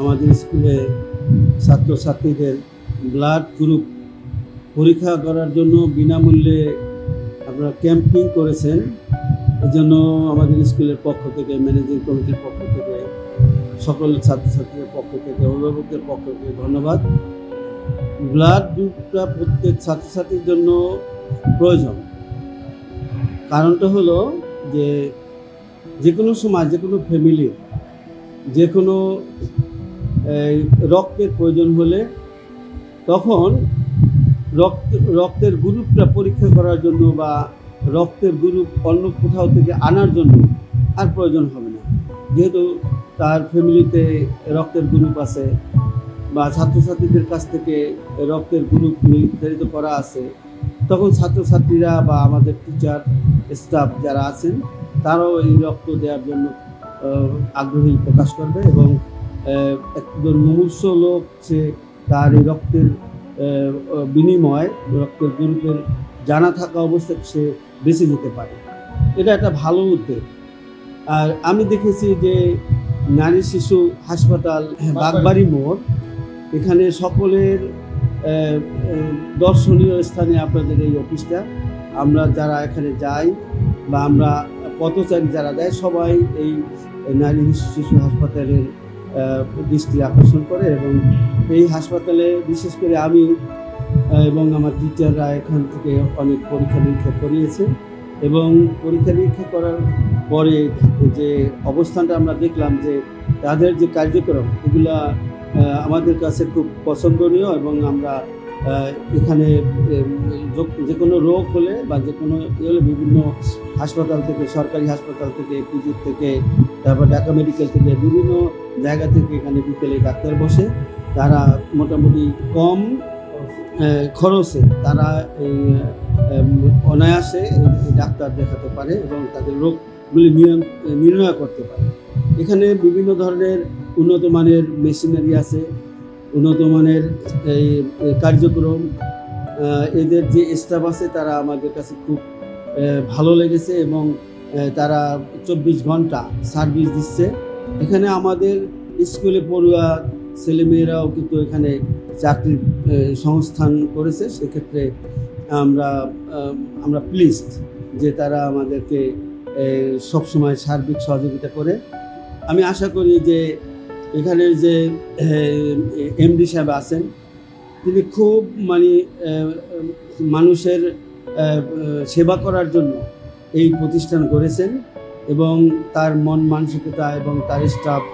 আমাদের স্কুলে ছাত্রছাত্রীদের ব্লাড গ্রুপ পরীক্ষা করার জন্য বিনামূল্যে আপনারা ক্যাম্পিং করেছেন। এজন্য আমাদের স্কুলের পক্ষ থেকে, ম্যানেজিং কমিটির পক্ষ থেকে, সকল ছাত্রছাত্রীদের পক্ষ থেকে, অভিভাবকদের পক্ষ থেকে ধন্যবাদ। ব্লাড গ্রুপটা প্রত্যেক ছাত্রছাত্রীর জন্য প্রয়োজন। কারণটা হলো যে যে কোনো সময় যে কোনো ফ্যামিলির যে কোনো রক্তের প্রয়োজন হলে তখন রক্ত, রক্তের গ্রুপটা পরীক্ষা করার জন্য বা রক্তের গ্রুপ অন্য কোথাও থেকে আনার জন্য আর প্রয়োজন হবে না। যেহেতু তার ফ্যামিলিতে রক্তের গ্রুপ আছে বা ছাত্রছাত্রীদের কাছ থেকে রক্তের গ্রুপ নির্ধারিত করা আছে, তখন ছাত্রছাত্রীরা বা আমাদের টিচার স্টাফ যারা আছেন, তারাও এই রক্ত দেওয়ার জন্য আগ্রহী প্রকাশ করবে এবং একজন মুমূর্ষ লোক সে তার এই রক্তের বিনিময় রক্তের গ্রুপের জানা থাকা অবস্থায় সে বেঁচে যেতে পারে। এটা একটা ভালো উদ্যোগ। আর আমি দেখেছি যে নারী শিশু হাসপাতাল বাগবাড়ি মোড় এখানে সকলের দর্শনীয় স্থানে আপনাদের এই অফিসটা। আমরা যারা এখানে যাই বা আমরা পথচারী যারা দেয় সবাই এই নারী শিশু হাসপাতালের দৃষ্টি আকর্ষণ করে এবং এই হাসপাতালে বিশেষ করে আমি এবং আমার টিচাররা এখান থেকে অনেক পরীক্ষা নিরীক্ষা করিয়েছে এবং পরীক্ষা নিরীক্ষা করার পরে যে অবস্থানটা আমরা দেখলাম যে তাদের যে কার্যক্রম, এগুলা আমাদের কাছে খুব পছন্দনীয় এবং আমরা এখানে যে- কোনো রোগ হলে বা যে কোনো হলে বিভিন্ন হাসপাতাল থেকে, সরকারি হাসপাতাল থেকে, পিজির থেকে, তারপর ঢাকা মেডিকেল থেকে, বিভিন্ন জায়গা থেকে এখানে বিকেলে ডাক্তার বসে। তারা মোটামুটি কম খরচে তারা অনায়াসে ডাক্তার দেখাতে পারে এবং তাদের রোগগুলি নির্ণয় করতে পারে। এখানে বিভিন্ন ধরনের উন্নত মানের মেশিনারি আছে। উন্নত মানের এই কার্যক্রম এদের যে স্টাফ আছে তারা আমাদের কাছে খুব ভালো লেগেছে এবং তারা চব্বিশ ঘণ্টা সার্ভিস দিচ্ছে। এখানে আমাদের স্কুলে পড়ুয়া ছেলেমেয়েরাও কিন্তু এখানে চাকরির সংস্থান করেছে। সেক্ষেত্রে আমরা আমরা প্লিজড যে তারা আমাদেরকে সবসময় সার্বিক সহযোগিতা করে। আমি আশা করি যে এখানের যে এমডি সাহেব আছেন, তিনি খুব মানে মানুষের সেবা করার জন্য এই প্রতিষ্ঠান করেছেন এবং তার মন মানসিকতা এবং তার স্টাফ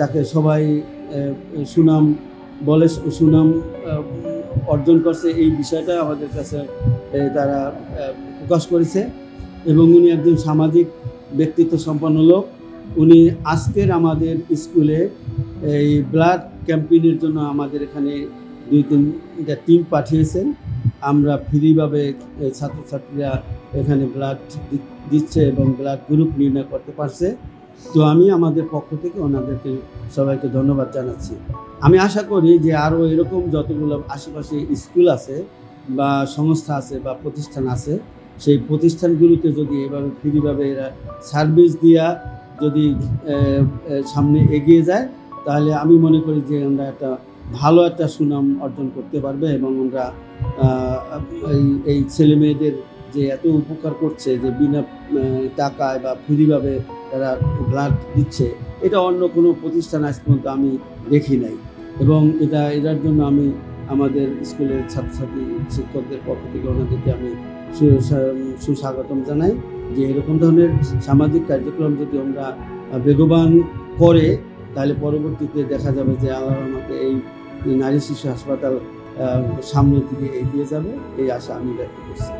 তাকে সবাই সুনাম বলে, সুনাম অর্জন করছে। এই বিষয়টা আমাদের কাছে তারা প্রকাশ করেছে এবং উনি একজন সামাজিক ব্যক্তিত্ব সম্পন্ন লোক। উনি আজকের আমাদের স্কুলে এই ব্লাড ক্যাম্পেইনের জন্য আমাদের এখানে দুই তিনটা টিম পাঠিয়েছেন। আমরা ফ্রিভাবে ছাত্রছাত্রীরা এখানে ব্লাড দিচ্ছে এবং ব্লাড গ্রুপ নির্ণয় করতে পারছে। তো আমি আমাদের পক্ষ থেকে ওনাদেরকে সবাইকে ধন্যবাদ জানাচ্ছি। আমি আশা করি যে আরও এরকম যতগুলো আশেপাশে স্কুল আছে বা সংস্থা আছে বা প্রতিষ্ঠান আছে, সেই প্রতিষ্ঠানগুলোতে যদি এভাবে ফ্রিভাবে এরা সার্ভিস দিয়া যদি সামনে এগিয়ে যায়, তাহলে আমি মনে করি যে আমরা একটা ভালো একটা সুনাম অর্জন করতে পারবে এবং আমরা এই এই ছেলে মেয়েদের যে এত উপকার করছে যে বিনা টাকায় বা ফ্রিভাবে তারা ব্লাড দিচ্ছে, এটা অন্য কোনো প্রতিষ্ঠান আজ পর্যন্ত আমি দেখি নাই। এবং এটা, এটার জন্য আমি আমাদের স্কুলের ছাত্রছাত্রী, শিক্ষকদের পক্ষ থেকে ওনাদেরকে আমি সুস্বাগতম জানাই। যে এরকম ধরনের সামাজিক কার্যক্রম যদি আমরা বেগবান করে, তাহলে পরবর্তীতে দেখা যাবে যে আল্লাহ আমাকে এই নারী শিশু হাসপাতাল সামনের দিকে এগিয়ে যাবে, এই আশা আমি ব্যক্ত করছি।